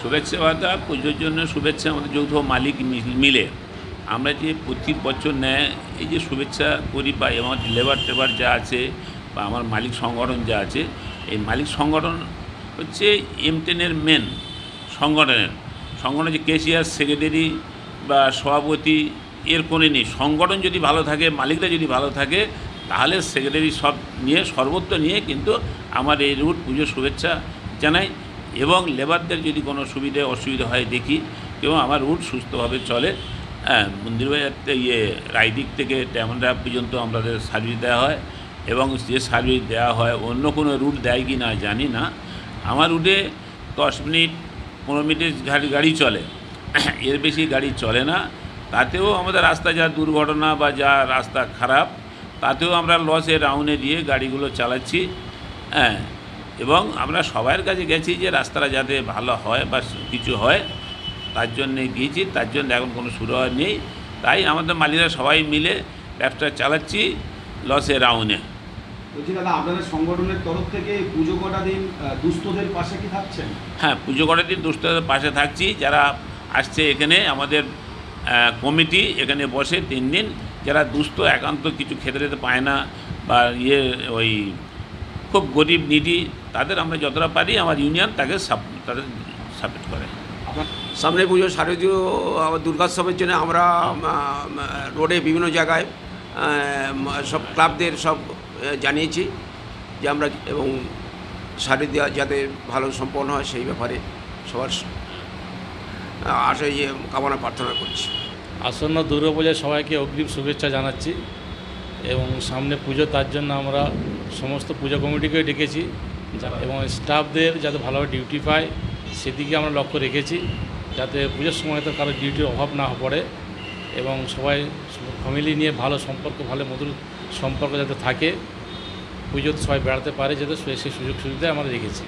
শুভেচ্ছা বার্তা, পুজোর জন্য শুভেচ্ছা আমাদের যৌথ মালিক মিলে। আমরা যে প্রতি বছর নেয় এই যে শুভেচ্ছা করি বা আমার লেবার টেবার যা আছে বা আমার মালিক সংগঠন যা আছে, এই মালিক সংগঠন হচ্ছে এমটেনের মেন সংগঠনের। সংগঠনের যে কেসিয়ার সেক্রেটারি বা সভাপতি, এর কোনো নেই। সংগঠন যদি ভালো থাকে, মালিকরা যদি ভালো থাকে, তাহলে সেক্রেটারি সব নিয়ে, সর্বত্র নিয়ে কিন্তু আমার এই রুট পুজোর শুভেচ্ছা জানাই। এবং লেবারদের যদি কোনো সুবিধে অসুবিধা হয় দেখি এবং আমার রুট সুস্থভাবে চলে। হ্যাঁ মন্দির বাজার থেকে ইয়ে রায়দিক থেকে ট্যামরা পর্যন্ত আমাদের সার্ভিস দেওয়া হয় এবং যে সার্ভিস দেওয়া হয় অন্য কোনো রুট দেয় কি না জানি না। আমার রুটে দশ মিনিট, পনেরো মিনিটের গাড়ি চলে। এর বেশি গাড়ি চলে না। তাতেও আমাদের রাস্তা যা দুর্ঘটনা বা যা রাস্তা খারাপ, তাতেও আমরা লসে রাউন্ডে দিয়ে গাড়িগুলো চালাচ্ছি। হ্যাঁ এবং আমরা সবার কাছে গেছি যে রাস্তাটা যাতে ভালো হয় বা কিছু হয় তার জন্যে গিয়েছি তার জন্য এখন কোনো শুরু হয় নেই। তাই আমাদের মালিকরা সবাই মিলে ব্যবসা চালাচ্ছি লসে রাউন্ডে বলছি দাদা আপনাদের সংগঠনের তরফ থেকে পুজো কটা দিন দুস্থদের পাশে কি থাকছেন? হ্যাঁ পুজো করার দিন দুস্থদের পাশে থাকছি। যারা আসছে এখানে আমাদের কমিটি এখানে বসে তিন দিন যারা দুস্থ একান্ত কিছু খেতে টেতে পায় না বা ইয়ে ওই খুব গরিব নিডি তাদের আমরা যতটা পারি আমার ইউনিয়ন তাকে সাপ তাদের সাপোর্ট করে। সামনে পুজো শারদীয় দুর্গোৎসবের জন্য আমরা আম, আম, রোডে বিভিন্ন জায়গায় সব ক্লাবদের সব জানিয়েছি যে আমরা এবং শারদীয় যাতে ভালো সম্পন্ন হয় সেই ব্যাপারে সবার আশা ইয়ে কামনা প্রার্থনা করছি। আসন্ন দুর্গাপূজায় সবাইকে অগ্রিম শুভেচ্ছা জানাচ্ছি এবং সামনে পুজো তার জন্য আমরা সমস্ত পূজা কমিটিকে ডেকেছি এবং স্টাফদের যাতে ভালোভাবে ডিউটি পায়, সেদিকে আমরা লক্ষ্য রেখেছি, যাতে পুজোর সময় তো কারও ডিউটির অভাব না পড়ে, এবং সবাই ফ্যামিলি নিয়ে ভালো সম্পর্ক, ভালো মধুর সম্পর্ক যাতে থাকে, পুজোতে সবাই বেড়াতে পারে, যাতে সেই সুযোগ সুবিধা আমরা রেখেছি।